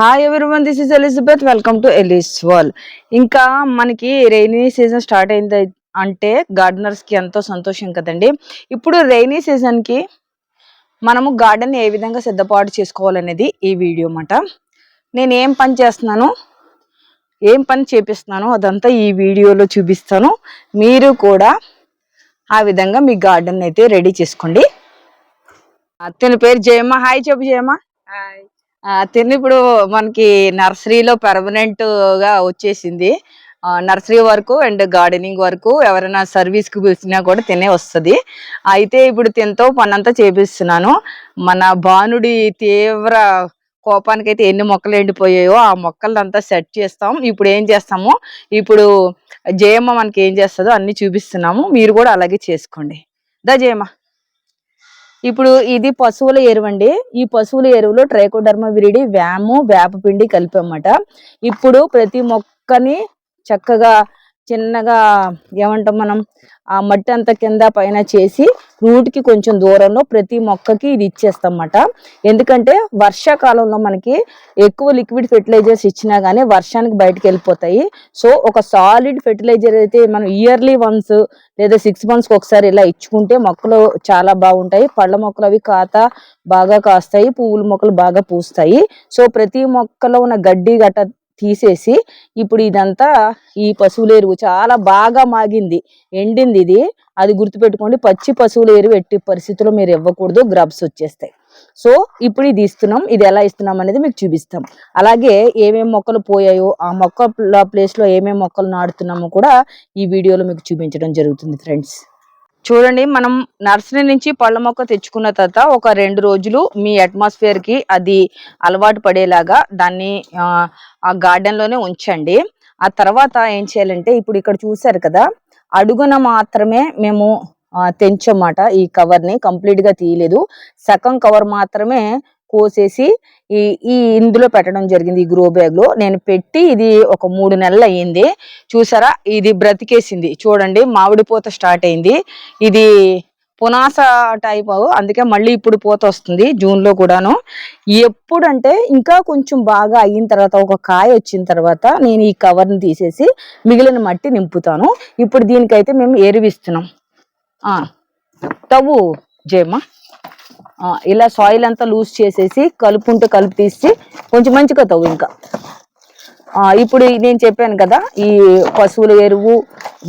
Hi everyone this is Elizabeth welcome to Ellis wall ఇంకా మనకి rainy season start అయింది అంటే గార్డెనర్స్కి ఎంతో సంతోషం కదండి. ఇప్పుడు రైనీ సీజన్కి మనము గార్డెన్ ఏ విధంగా సిద్ధపాటు చేసుకోవాలనేది ఈ వీడియో అన్నమాట. నేను ఏం పని చేస్తున్నాను? ఏం పని చేపిస్తున్నాను? అదంతా ఈ వీడియోలో చూపిస్తాను. మీరు కూడా ఆ విధంగా మీ గార్డెన్ అయితే రెడీ చేసుకోండి. అతని పేరు జయమ్మ. హాయ్ చెప్పు జయమ్మ. హాయ్ తిని ఇప్పుడు మనకి నర్సరీలో పెర్మనెంట్గా వచ్చేసింది. నర్సరీ వరకు అండ్ గార్డెనింగ్ వరకు ఎవరైనా సర్వీస్కి పిలిచినా కూడా తినే వస్తుంది. అయితే ఇప్పుడు తినతో పనంతా చేపిస్తున్నాను. మన భానుడి తీవ్ర కోపానికైతే ఎన్ని మొక్కలు ఎండిపోయాయో ఆ మొక్కలంతా సెట్ చేస్తాం. ఇప్పుడు ఏం చేస్తాము? ఇప్పుడు జయమ్మ మనకి ఏం చేస్తుందో అన్ని చూపిస్తున్నాము. మీరు కూడా అలాగే చేసుకోండి. దా జయమ్మ. ఇప్పుడు ఇది పశువుల ఎరువు అండి ఈ పశువుల ఎరువులో ట్రైకోడర్మ విరిడి వ్యాము వేపపిండి అన్నమాట ఇప్పుడు ప్రతి మొక్కని చక్కగా చిన్నగా ఏమంటాం మనం ఆ మట్టి అంతా కింద పైన చేసి రూట్కి కొంచెం దూరంలో ప్రతి మొక్కకి ఇది ఇచ్చేస్తామన్నమాట. ఎందుకంటే వర్షాకాలంలో మనకి ఎక్కువ లిక్విడ్ ఫెర్టిలైజర్స్ ఇచ్చినా కానీ వర్షానికి బయటకు వెళ్ళిపోతాయి. సో ఒక సాలిడ్ ఫెర్టిలైజర్ అయితే మనం ఇయర్లీ వన్స్ లేదా సిక్స్ మంత్స్కి ఒకసారి ఇలా ఇచ్చుకుంటే మొక్కలు చాలా బాగుంటాయి. పళ్ళ మొక్కలు అవి కాత బాగా కాస్తాయి పువ్వుల మొక్కలు బాగా పూస్తాయి. సో ప్రతి మొక్కలో ఉన్న గడ్డి గట్ట తీసేసి ఇప్పుడు ఇదంతా ఈ పశువుల ఎరువు చాలా బాగా మాగింది. ఎండింది ఇది. అది గుర్తుపెట్టుకోండి పచ్చి పశువుల ఎరువు ఎట్టి పరిస్థితుల్లో మీరు ఇవ్వకూడదు. గ్రబ్స్ వచ్చేస్తాయి. సో ఇప్పుడు ఇది ఇస్తున్నాం. ఇది ఎలా ఇస్తున్నాం అనేది మీకు చూపిస్తాం. అలాగే ఏమేం మొక్కలు పోయాయో ఆ మొక్క ప్లేస్లో ఏమేమి ఏమేం మొక్కలు నాడుతున్నామో కూడా ఈ వీడియోలో మీకు చూపించడం జరుగుతుంది ఫ్రెండ్స్. చూడండి మనం నర్సరీ నుంచి పళ్ళ మొక్క తెచ్చుకున్న తర్వాత ఒక రెండు రోజులు మీ అట్మాస్ఫియర్కి అది అలవాటు పడేలాగా దాన్ని ఆ, గార్డెన్లోనే ఉంచండి. ఆ తర్వాత ఏం చేయాలంటే ఇప్పుడు ఇక్కడ చూసారు కదా అడుగున మాత్రమే మేము తెంచమాట. ఈ కవర్ని కంప్లీట్గా తీయలేదు. సగం కవర్ మాత్రమే కోసేసి ఈ ఈ ఇందులో పెట్టడం జరిగింది ఈ గ్రో బ్యాగ్లో నేను పెట్టి ఇది ఒక మూడు నెలలు అయ్యింది. చూసారా? ఇది బ్రతికేసింది. చూడండి మామిడి పూత స్టార్ట్ అయింది. ఇది పునాస టైప్ అందుకే మళ్ళీ ఇప్పుడు పూత వస్తుంది జూన్లో కూడాను. ఎప్పుడంటే ఇంకా కొంచెం బాగా అయిన తర్వాత ఒక కాయ వచ్చిన తర్వాత నేను ఈ కవర్ని తీసేసి మిగిలిన మట్టి నింపుతాను. ఇప్పుడు దీనికైతే మేము ఎరువిస్తున్నాం తవ్వు జయమ్మ. ఇలా సాయిల్ అంతా లూజ్ చేసేసి కలుపుంటూ కలుపు తీసి కొంచెం మంచిగా తవ్వు ఇంకా. ఇప్పుడు నేను చెప్పాను కదా ఈ పశువుల ఎరువు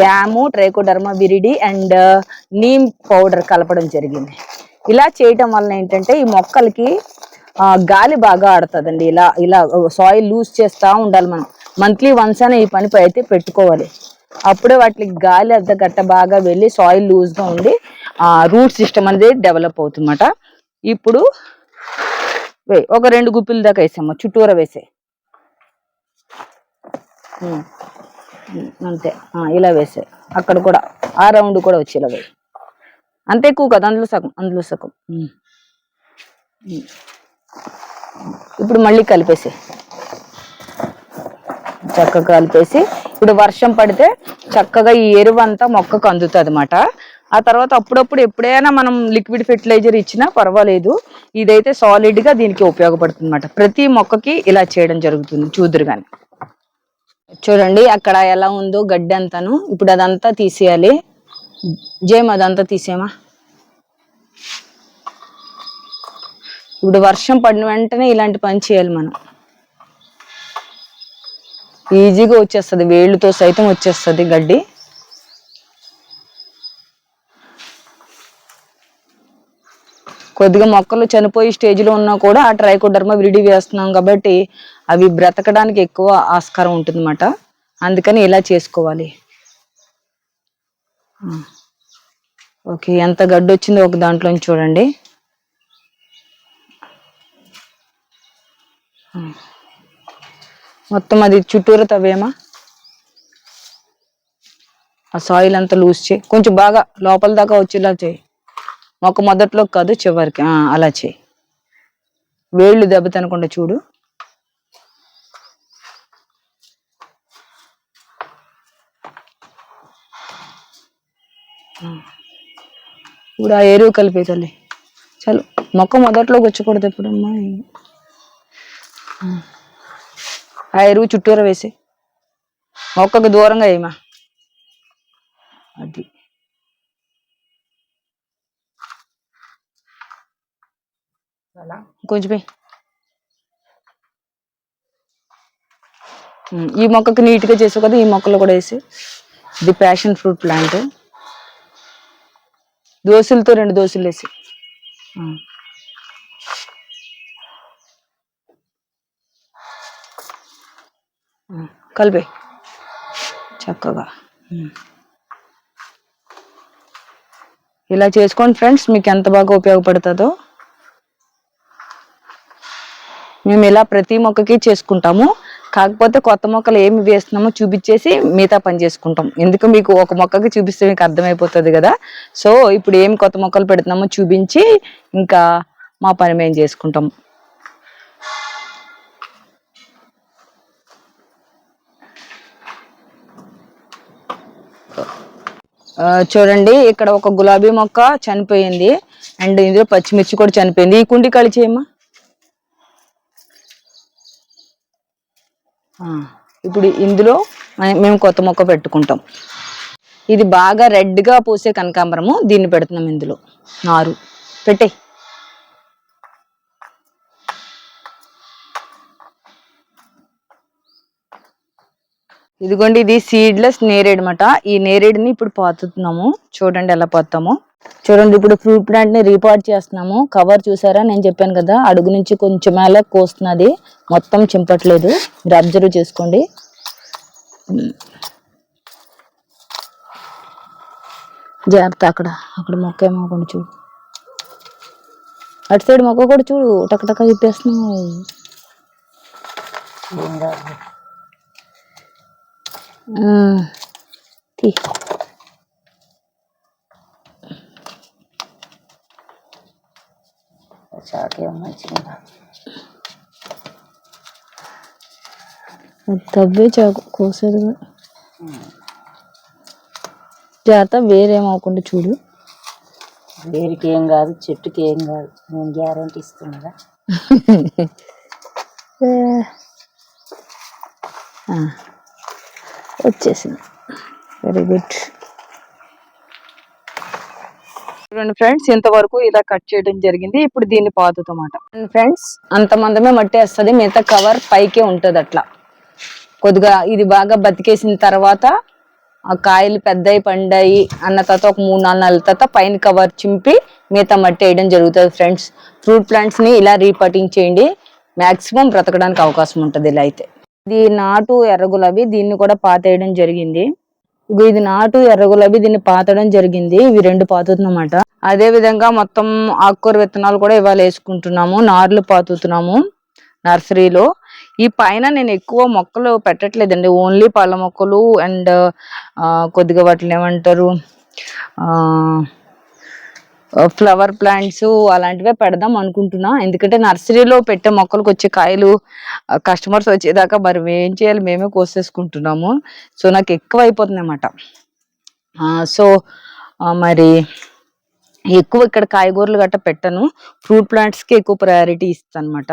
వ్యాము trichoderma viride and neem powder కలపడం జరిగింది. ఇలా చేయటం వలన ఏంటంటే ఈ మొక్కలకి గాలి బాగా ఆడుతుందండి. ఇలా ఇలా సాయిల్ లూజ్ చేస్తూ ఉండాలి మనం. మంత్లీ వన్స్ అనే ఈ పని అయితే పెట్టుకోవాలి. అప్పుడే వాటికి గాలి అంత గట్ట బాగా వెళ్ళి సాయిల్ లూజ్గా ఉండి రూట్ సిస్టమ్ అనేది డెవలప్ అవుతుందన్నమాట. ఇప్పుడు వే ఒక రెండు గుప్పిల దాకా వేసాము చుట్టూరా వేసే అంతే. ఇలా వేసే అక్కడ కూడా ఆ రౌండ్ కూడా వచ్చి ఇలా వేయి. అంతే ఎక్కువ కదా అందులో సగం అందులో సగం. ఇప్పుడు మళ్ళీ కలిపేసి. చక్కగా కలిపేసి ఇప్పుడు వర్షం పడితే చక్కగా ఈ ఎరువు అంతా మొక్కకు అందుతుంది అనమాట ఆ తర్వాత అప్పుడప్పుడు ఎప్పుడైనా మనం లిక్విడ్ ఫెర్టిలైజర్ ఇచ్చినా పర్వాలేదు. ఇదైతే సాలిడ్గా దీనికి ఉపయోగపడుతుంది అనమాట ప్రతి మొక్కకి ఇలా చేయడం జరుగుతుంది చూదురుగాని. చూడండి అక్కడ ఎలా ఉందో గడ్డి అంతాను. ఇప్పుడు అదంతా తీసేయాలి. జేమ్ అదంతా తీసేమా ఇప్పుడు వర్షం పడిన వెంటనే ఇలాంటి పని చేయాలి మనం. ఈజీగా వచ్చేస్తుంది వేళ్ళతో సైతం వచ్చేస్తుంది గడ్డి. కొద్దిగా మొక్కలు చనిపోయి స్టేజ్లో ఉన్నా కూడా ఆ ట్రైకోడర్మా విరిడి వేస్తున్నాం కాబట్టి అవి బ్రతకడానికి ఎక్కువ ఆస్కారం ఉంటుందన్నమాట. అందుకని ఇలా చేసుకోవాలి. ఓకే ఎంత గడ్డి వచ్చిందో ఒక దాంట్లో చూడండి. మొత్తం అది చుట్టూరు తవ్వేమా ఆ సాయిల్ అంతా లూజ్ చేయి. కొంచెం బాగా లోపల దాకా వచ్చేలా చేయి. మొక్క మొదట్లో కాదు చివరికి. అలా చేయి. వేళ్ళు దెబ్బతనకుండా చూడు. ఇప్పుడు ఆ ఎరువు కలిపే తల్లి. చాలు మొక్క మొదట్లో వచ్చకూడదు ఎప్పుడమ్మా ఆ. ఎరువు చుట్టూరా వేసి మొక్కకు దూరంగా వేయమా అది. అలా. కొంచెం ఈ మొక్కకి నీట్గా చేసావు కదా ఈ మొక్కలు కూడా వేసి. ఇది ప్యాషన్ ఫ్రూట్ ప్లాంట్ దోశలతో రెండు దోశలు వేసి. కలిపే చక్కగా. ఇలా చేసుకోండి ఫ్రెండ్స్ మీకు ఎంత బాగా ఉపయోగపడుతుందో. మేము ఇలా ప్రతి మొక్కకి చేసుకుంటాము. కాకపోతే కొత్త మొక్కలు ఏమి వేస్తున్నామో చూపించేసి మిగతా పని చేసుకుంటాం. ఎందుకు మీకు ఒక మొక్కకి చూపిస్తే మీకు అర్థమైపోతుంది కదా? సో ఇప్పుడు ఏమి కొత్త మొక్కలు పెడుతున్నామో చూపించి ఇంకా మా పని మేము చేసుకుంటాం. చూడండి ఇక్కడ ఒక గులాబీ మొక్క చనిపోయింది. అండ్ ఇందులో పచ్చిమిర్చి కూడా చనిపోయింది. ఈ కుండి కలిచేయమ్మా ఆ, ఇప్పుడు ఇందులో మేము కొత్త మొక్క పెట్టుకుంటాం. ఇది బాగా రెడ్గా పూసే కనకాంబరము. దీన్ని పెడుతున్నాం ఇందులో. నారు. పెట్టే ఇదిగోండి ఇది సీడ్లెస్ నేరేడు అనమాట ఈ నేరేడుని ఇప్పుడు పాతుతున్నాము. చూడండి ఎలా పోతామో. చూడండి ఇప్పుడు ఫ్రూట్ ప్లాంట్ని రీపాట్ చేస్తున్నాము. కవర్ చూసారా? నేను చెప్పాను కదా అడుగు నుంచి కొంచెం మేళ కోస్తున్నది. మొత్తం చింపట్లేదు. మీరు అబ్జర్వ్ చేసుకోండి. జాగ్రత్త అక్కడ అక్కడ మొక్క ఏమో కొన్ని చూడు. అటు సైడ్ మొక్క కూడా చూడు టక్ తిప్పేస్తున్నావు తీ. చాకేం మంచిగా తవ్వే చాకు కోసేది. జాగ్రత్త వేరేమవకుండా చూడు. వేరికి ఏం కాదు చెట్టుకి ఏం కాదు. నేను గ్యారంటీ ఇస్తున్నా వచ్చేసింది. వెరీ గుడ్ చూడండి ఫ్రెండ్స్ ఇంతవరకు ఇలా కట్ చేయడం జరిగింది. ఇప్పుడు దీన్ని పాతుతమాట ఫ్రెండ్స్ అంత మందమే మట్టి వేస్తుంది మిగతా కవర్ పైకే ఉంటుంది అట్లా. కొద్దిగా ఇది బాగా బతికేసిన తర్వాత ఆ కాయలు పెద్దయి పండాయి అన్న తర్వాత ఒక మూడు నాలుగు నెలల తర్వాత పైన కవర్ చింపి మిగతా మట్టి వేయడం జరుగుతుంది ఫ్రెండ్స్. ఫ్రూట్ ప్లాంట్స్ని ఇలా రీపటింగ్ చేయండి. మ్యాక్సిమం బ్రతకడానికి అవకాశం ఉంటుంది ఇలా అయితే. ఇది నాటు ఎర్ర గులాబీ దీన్ని కూడా పాతేయడం జరిగింది. ఇది నాటు ఎర్ర గులాబీ దీన్ని పాతడం జరిగింది. ఇవి రెండు పాతుతున్నమాట. అదే విధంగా మొత్తం ఆకుకూర విత్తనాలు కూడా ఇవాళ వేసుకుంటున్నాము. నార్లు పాతుతున్నాము నర్సరీలో. ఈ పైన నేను ఎక్కువ మొక్కలు పెట్టట్లేదండి. ఓన్లీ పళ్ళ మొక్కలు అండ్ కొద్దిగా వాటిని ఏమంటారు ఫ్లవర్ ప్లాంట్స్ అలాంటివే పెడదాం అనుకుంటున్నా. ఎందుకంటే నర్సరీలో పెట్టే మొక్కలకు వచ్చే కాయలు కస్టమర్స్ వచ్చేదాకా మరి ఏం చేయాలి? మేమే కోసేసుకుంటున్నాము. సో నాకు ఎక్కువ అయిపోతుంది అనమాట సో మరి ఎక్కువ ఇక్కడ కాయగూరలు గట్ట పెట్టను. ఫ్రూట్ ప్లాంట్స్కి ఎక్కువ ప్రయారిటీ ఇస్తాను అనమాట